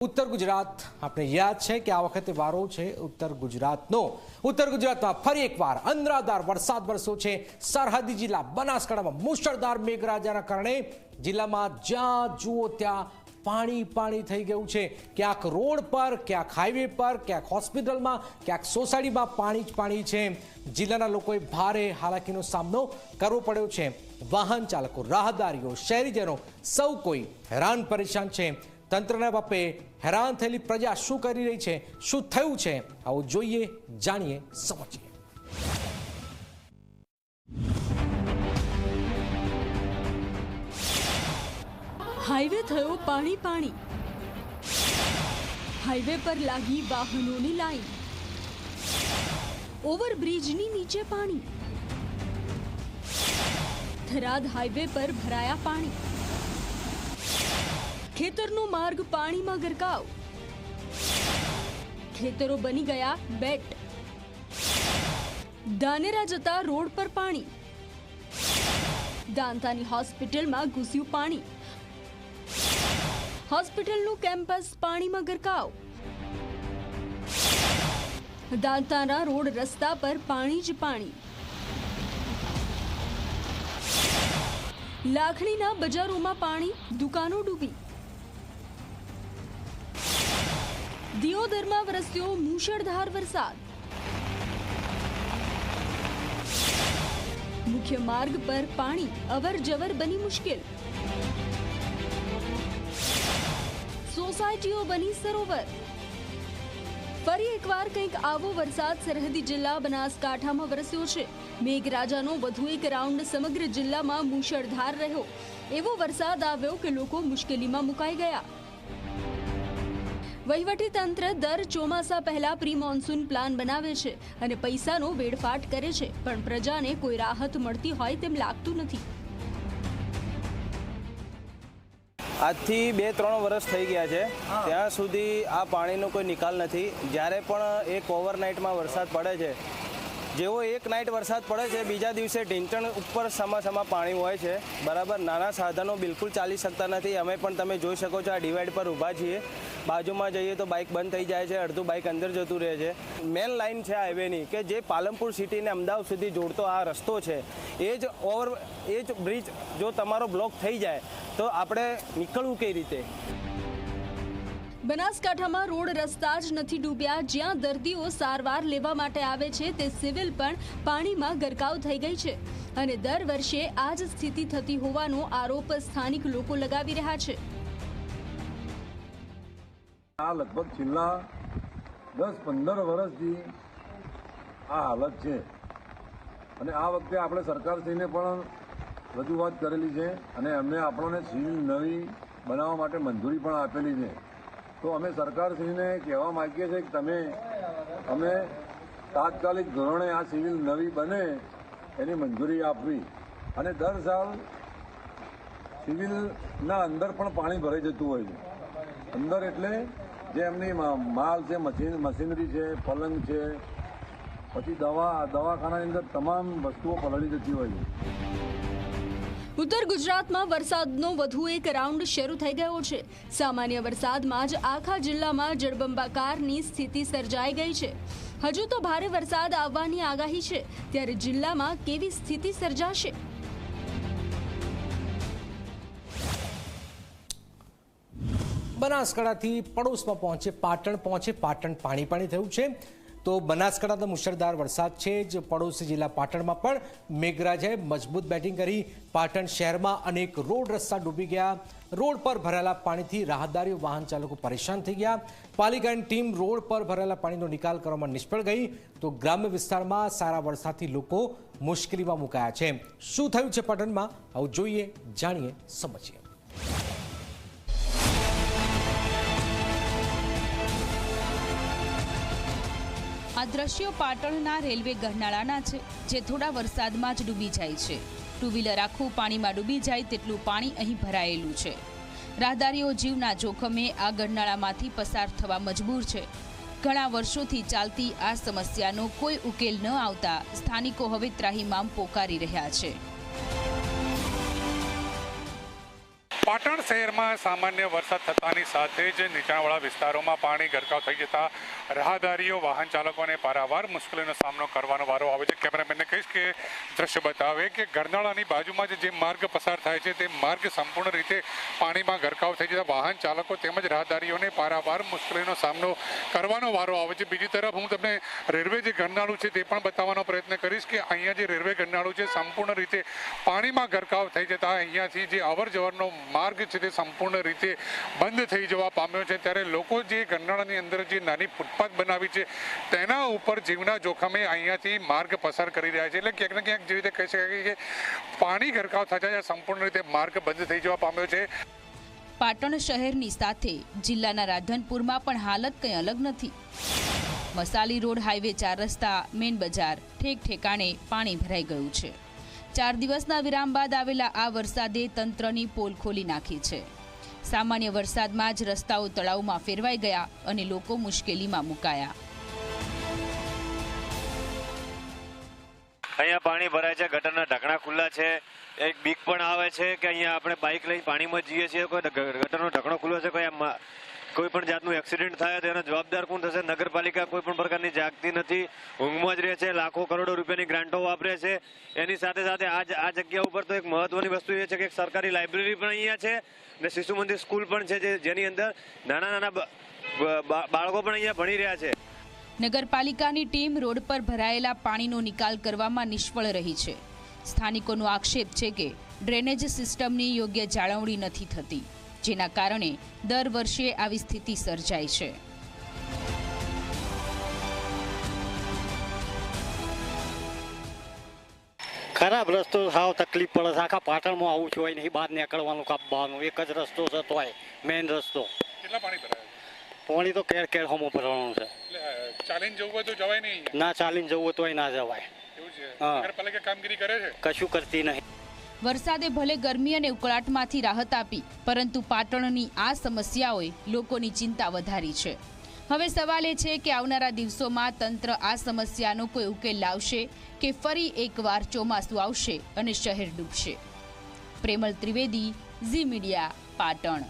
ઉત્તર ગુજરાત. આપણે યાદ છે કે આ વખતે વારો છે ઉત્તર ગુજરાતનો. ઉત્તર ગુજરાતમાં ફરી એકવાર અંધરાધાર વરસાદ વરસ્યો છે. સરહદી જિલ્લા બનાસકાંઠામાં મુશળધાર મેઘરાજાના કારણે જિલ્લામાં જ્યાં જુઓ ત્યાં પાણી પાણી થઈ ગયું છે. ક્યાંક રોડ પર, ક્યાંક હાઈવે પર, ક્યાંક હોસ્પિટલમાં, ક્યાંક સોસાયટીમાં પાણી જ પાણી છે. જિલ્લાના લોકોએ ભારે હાલાકીનો સામનો કરવો પડ્યો છે. વાહન ચાલકો, રાહદારીઓ, શહેરીજનો સૌ કોઈ હેરાન પરેશાન છે. તંત્રના બાપે હેરાન થયેલી પ્રજા શું કરી રહી છે? શું થયું છે? આવું જોઈએ, જાણીએ, સમજીએ. હાઈવે થયો પાણી પાણી. હાઈવે પર લાગી વાહનોની લાઈન. ઓવરબ્રિજની નીચે પાણી. થરાદ હાઈવે પર ભરાયા પાણી. ખેતરનો માર્ગ પાણીમાં ગરકાવ. ખેતરો બની ગયા બેટ. ધાનેરા જતા રોડ પર પાણી. દાંતાની હોસ્પિટલમાં ઘૂસ્યું પાણી. હોસ્પિટલનું કેમ્પસ પાણીમાં ગરકાવ. દાંતાના રોડ રસ્તા પર પાણી જ પાણી. લાખણીના બજારોમાં પાણી, દુકાનો ડૂબી. દિયોદરમાં વરસ્યો મૂશળધાર વરસાદ. મુખ્ય માર્ગ પર પાણી અવર જવર બની મુશ્કેલ. સોસાયટીઓ બની સરોવર. ફરી એકવાર કંઈક આવો વરસાદ સરહદી જિલ્લા બનાસકાંઠામાં વરસ્યો છે. મેઘરાજાનો વધુ એક રાઉન્ડ સમગ્ર જિલ્લામાં મુશળધાર રહ્યો. એવો વરસાદ આવ્યો કે લોકો મુશ્કેલીમાં મુકાઈ ગયા. તંત્ર દર ચોમાસા પહેલા પ્રી મોન્સૂન પ્લાન બનાવે છે અને પૈસાનો વેડફાટ કરે છે પણ પ્રજાને કોઈ રાહત મળતી હોય તેમ લાગતું નથી. આજથી બે ત્રણ વર્ષ થઈ ગયા છે. ત્યાં સુધી આ પાણીનો કોઈ નિકાલ નથી. જ્યારે પણ એક ઓવરનાઇટમાં વરસાદ પડે છે જેવો એક નાઇટ વરસાદ પડે છે, બીજા દિવસે ઢીંચણ ઉપર સમા સમા પાણી હોય છે. બરાબર, નાના સાધનો બિલકુલ ચાલી શકતા નથી. અમે પણ તમે જોઈ શકો છો આ ડિવાઈડ પર ઊભા છીએ. બાજુમાં જઈએ તો બાઇક બંધ થઈ જાય છે, અડધું બાઇક અંદર જતું રહે છે. મેન લાઇન છે હાઈવેની કે જે પાલનપુર સિટીને અમદાવાદ સુધી જોડતો આ રસ્તો છે. એ જ ઓવર એ જ બ્રિજ જો તમારો બ્લોક થઈ જાય, તો આપણે નીકળવું કઈ રીતે? બનાસકાંઠામાં રોડ રસ્તા જ નથી ડૂબ્યા. જ્યાં દર્દીઓ સારવાર લેવા માટે આવે છે, તે સિવિલ પણ પાણીમાં ગરકાવ થઈ ગઈ છે. અને દર વર્ષે આ જ સ્થિતિ થતી હોવાનો આરોપ સ્થાનિક લોકો લગાવી રહ્યા છે. આ લગભગ છેલ્લા દસ પંદર વર્ષથી આ હાલત છે. અને આ વખતે આપણે સરકારશ્રીને પણ રજૂઆત કરેલી છે અને અમે આપણને સિવિલ નવી બનાવવા માટે મંજૂરી પણ આપેલી છે. તો અમે સરકારશ્રીને કહેવા માગીએ છીએ કે તમે, અમે તાત્કાલિક ધોરણે આ સિવિલ નવી બને, એની મંજૂરી આપવી. અને દર સાલ સિવિલના અંદર પણ પાણી ભરાઈ જતું હોય છે. અંદર એટલે જે એમની માલ છે, મશીન, મશીનરી છે, પલંગ છે, પછી દવા, દવાખાનાની અંદર તમામ વસ્તુઓ પલળી જતી હોય છે. ઉત્તર ગુજરાતમાં વરસાદનો વધુ એક રાઉન્ડ શરૂ થઈ ગયો છે. સામાન્ય વરસાદમાં જ આખા જિલ્લામાં જળબંબાકારની સ્થિતિ સર્જાઈ ગઈ છે. હજુ તો ભારે વરસાદ આવવાની આગાહી છે. ત્યારે જિલ્લામાં કેવી સ્થિતિ સર્જાશે? બનાસકાંઠાથી પડોશમાં પહોંચે પાટણ પહોંચે પાટણ પાણી. પાણી થયું છે. તો બનાસકાંઠાનો મુશળધાર વરસાદ છે. જ પડોશી જિલ્લા પાટણમાં પણ મેઘરાજાએ મજબૂત બેટિંગ કરી. પાટણ શહેરમાં અનેક રોડ રસ્તા ડૂબી ગયા. રોડ પર ભરાયેલા પાણીથી રાહદારી વાહન ચાલકો પરેશાન થઈ ગયા. પાલિકાની ટીમ રોડ પર ભરાયેલા પાણીનો નિકાલ કરવામાં નિષ્ફળ ગઈ. તો ગ્રામ્ય વિસ્તારમાં સારા વરસાદથી લોકો મુશ્કેલીમાં મુકાયા છે. શું થયું છે પાટણમાં? આવું જોઈએ, જાણીએ, સમજીએ. આ દ્રશ્યો પાટણના રેલવે ગરનાળાના છે, જે થોડા વરસાદમાં જ ડૂબી જાય છે. ટુ વ્હીલર આખું પાણીમાં ડૂબી જાય તેટલું પાણી અહીં ભરાયેલું છે. રાહદારીઓ જીવના જોખમે આ ગરનાળામાંથી પસાર થવા મજબૂર છે. ઘણા વર્ષોથી ચાલતી આ સમસ્યાનો કોઈ ઉકેલ ન આવતા સ્થાનિકો હવે ત્રાહીમામ પોકારી રહ્યા છે. પાટણ શહેરમાં સામાન્ય વરસાદ થતાની સાથે જ નીચાણવાળા વિસ્તારોમાં પાણી ગરકાવ થઈ જતા રાહદારીઓ, વાહન ચાલકોને પારાવાર મુશ્કેલીનો સામનો કરવાનો વારો આવે છે. કેમેરામેનને કહીશ કે દ્રશ્ય બતાવે કે ગરનાળાની બાજુમાં જે માર્ગ પસાર થાય છે, તે માર્ગ સંપૂર્ણ રીતે પાણીમાં ગરકાવ થઈ જતા વાહન ચાલકો તેમજ રાહદારીઓને પારાવાર મુશ્કેલીનો સામનો કરવાનો વારો આવે છે. બીજી તરફ હું તમને રેલવે જે ગરનાળું છે તે પણ બતાવવાનો પ્રયત્ન કરીશ કે અહીંયા જે રેલવે ગરનાળું છે, સંપૂર્ણ રીતે પાણીમાં ગરકાવ થઈ જતા અહીંયાથી જે અવર જવરનો માર્ગ છે તે સંપૂર્ણ રીતે બંધ થઈ જવા પામ્યો છે. ત્યારે લોકો જે ગંડાળાની અંદર જે નાની ફૂટપાથ બનાવી છે, તેના ઉપર જીવના જોખમે અહીંયાથી માર્ગ પસાર કરી રહ્યા છે. એટલે ક્યાંક ને ક્યાંક જે રીતે કહી શકાય કે પાણી ગરકાવ થતા સંપૂર્ણ રીતે માર્ગ બંધ થઈ જવા પામ્યો છે. પાટણ શહેરની સાથે જિલ્લાના રાધનપુરમાં પણ હાલત કંઈ અલગ નથી. મસાલી રોડ હાઈવે ચાર રસ્તા મેન બજાર ઠેક ઠેકાણે પાણી ભરાઈ ગયું છે. ચાર દિવસના વિરામ બાદ આવેલા આ વરસાદે તંત્રની પોલ ખોલી નાખી છે. સામાન્ય વરસાદમાં જ રસ્તાઓ તળાવમાં ફેરવાઈ ગયા અને લોકો મુશ્કેલીમાં મુકાયા. અહીંયા પાણી ભરાય છે, ગટરના ઢાંકણા ખુલ્લા છે. એક બીક પણ આવે છે કે અહીંયા આપણે બાઇક લઈ પાણીમાં જઈએ છીએ. કોઈ ગટરનો ઢાંકણો ખુલ્લો છે, કોઈ કોઈ પણ જાતનું એક્સિડન્ટ થાય, તો એનો જવાબદાર કોણ થશે? નગરપાલિકા કોઈ પણ પ્રકારની જાગતી નથી, ઊંઘમાં જ રહે છે, લાખો કરોડો રૂપિયાની ગ્રાન્ટો વાપરે છે. એની સાથે સાથે આ આ જગ્યા ઉપર તો એક મહત્વની વસ્તુ એ છે કે સરકારી લાઇબ્રેરી પણ અહીંયા છે અને શિશુ મંદિર સ્કૂલ પણ છે જેની અંદર નાના નાના બાળકો પણ અહીંયા ભણી રહ્યા છે. નગરપાલિકાની ટીમ રોડ પર ભરાયેલા પાણીનો નિકાલ કરવામાં નિષ્ફળ રહી છે. સ્થાનિકોનો આક્ષેપ છે કે ડ્રેનેજ સિસ્ટમની યોગ્ય જાળવણી નથી થતી. જેના કારણે દર વર્ષે આવી સ્થિતિ સર્જાય છે. ખરાબ રસ્તો સાવ તકલીફ પડે છે. આખા પાટણમાં આવું છે નહીં બહાર નીકળવાનું કાપવાનું એક જ રસ્તો છે તોય મેઇન રસ્તો. કેટલા પાણી ભરાય? પાણી તો કેર કેર હોમો ભરવાનું છે. ચાલીને જવું હોય તો જવાય નહીં. ના ચાલીને જવું તોય ના જવાય. એવું છે. કામગીરી કરે છે? કશું કરતી નહીં. વરસાદે ભલે ગરમી અને ઉકળાટમાંથી રાહત આપી, પરંતુ પાટણની આ સમસ્યાઓએ લોકોની ચિંતા વધારી છે. હવે સવાલ એ છે કે આવનારા દિવસોમાં તંત્ર આ સમસ્યાનો કોઈ ઉકેલ લાવશે કે ફરી એકવાર ચોમાસું આવશે અને શહેર ડૂબશે? પ્રેમલ ત્રિવેદી, ઝી મીડિયા, પાટણ.